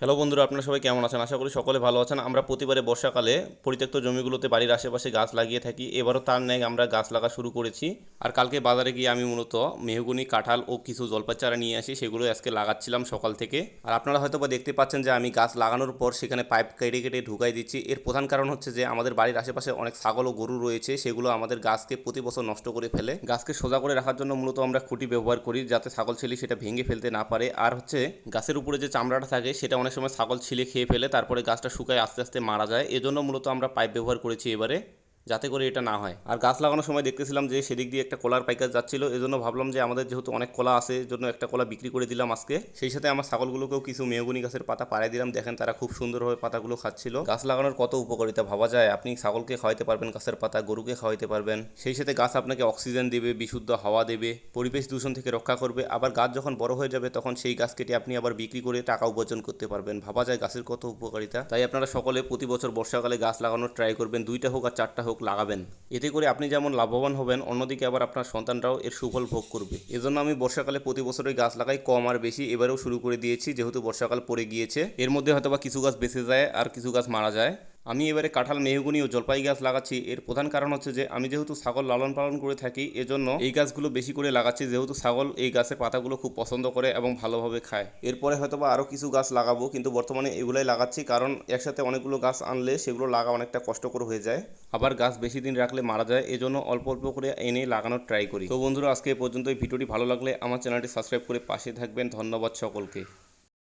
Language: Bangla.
হ্যালো বন্ধুরা, আপনারা সবাই কেমন আছেন? আশা করি সকলে ভালো আছেন। আমরা প্রতিবারে বর্ষাকালে পরিত্যক্ত জমিগুলোতে বাড়ির আশেপাশে গাছ লাগিয়ে থাকি। এবারও তার ন্যায় আমরা গাছ লাগা শুরু করেছি। আর কালকে বাজারে গিয়ে আমি মূলত মেহগুনি, কাঁঠাল ও কিছু জলপাই চারা নিয়ে আসি সেগুলো আজকে লাগাচ্ছিলাম সকাল থেকে। আর আপনারা হয়তো বা দেখতে পাচ্ছেন যে আমি গাছ লাগানোর পর সেখানে পাইপ কেটে কেটে ঢুকাই দিচ্ছি। এর প্রধান কারণ হচ্ছে যে আমাদের বাড়ির আশেপাশে অনেক ছাগল ও গরু রয়েছে, সেগুলো আমাদের গাছকে প্রতি বছর নষ্ট করে ফেলে। গাছকে সোজা করে রাখার জন্য মূলত আমরা খুঁটি ব্যবহার করি, যাতে ছাগল ছেলে সেটা ভেঙে ফেলতে না পারে। আর হচ্ছে গাছের উপরে যে চামড়াটা থাকে, সেটা অনেক সময় ছাগল ছিলে খেয়ে ফেলে, তারপরে গাছটা শুকায় আস্তে আস্তে মারা যায়। এজন্য মূলত আমরা পাইপ ব্যবহার করেছি এবারে। যাতে করে এটা না হয়। আর গাছ লাগানোর সময় দেখতেছিলাম যে সেদিক দিয়ে একটা কলার পাইকার যাচ্ছিল, এজন্য ভাবলাম যে আমাদের যেহেতু অনেক কলা আছে জন্য একটা কলা বিক্রি করে দিলাম আজকে। সেই সাথে আমার ছাগলগুলোকেও কিছু মেহগুনি গাছের পাতা পাড়াই দিলাম। দেখেন তারা খুব সুন্দরভাবে পাতাগুলো খাচ্ছিল। গাছ লাগানোর কত উপকারিতা ভাবা যায়। আপনি ছাগলকে খাওয়াইতে পারবেন, গাছের পাতা, গরুকে খাওয়াইতে পারবেন। সেই সাথে গাছ আপনাকে অক্সিজেন দেবে, বিশুদ্ধ হাওয়া দেবে, পরিবেশ দূষণ থেকে রক্ষা করবে। আবার গাছ যখন বড় হয়ে যাবে, তখন সেই গাছ কেটে আপনি আবার বিক্রি করে টাকা উপার্জন করতে পারবেন। ভাবা যায় গাছের কত উপকারিতা। তাই আপনারা সকলে প্রতি বছর বর্ষাকালে গাছ লাগানোর ট্রাই করবেন। দুইটা হোক আর চারটা হোক। লাগাবেন। এতে করে আপনি যেমন লাভবান হবেন, অন্যদিকে আবার আপনার সন্তানরাও এর সুফল ভোগ করবে। এজন্য আমি বর্ষাকালে প্রতি বছরই গাছ লাগাই, কম আর বেশি এবারেও শুরু করে দিয়েছি, যেহেতু বর্ষাকাল পড়ে গিয়েছে। এর মধ্যে হয়তো বা কিছু গাছ বেঁচে যায় আর কিছু গাছ মারা যায়। আমি এবারে কাঁঠাল, মেহগুনি ও জলপাই গাছ লাগাচ্ছি। এর প্রধান কারণ হচ্ছে যে, আমি যেহেতু ছাগল লালন পালন করে থাকি, এজন্য এই গাছগুলো বেশি করে লাগাচ্ছি। যেহেতু ছাগল এই গাছের পাতাগুলো খুব পছন্দ করে এবং ভালোভাবে খায়। এরপরে হয়তো বা আরও কিছু গাছ লাগাবো, কিন্তু বর্তমানে এগুলাই লাগাচ্ছি। কারণ একসাথে অনেকগুলো গাছ আনলে সেগুলো লাগা অনেকটা কষ্টকর হয়ে যায়। আবার গাছ বেশি দিন রাখলে মারা যায়, এজন্য অল্প অল্প করে এনে লাগানোর ট্রাই করি। তো বন্ধুরা, আজকে পর্যন্ত এই ভিডিওটি ভালো লাগলে আমার চ্যানেলটি সাবস্ক্রাইব করে পাশে থাকবেন। ধন্যবাদ সকলকে।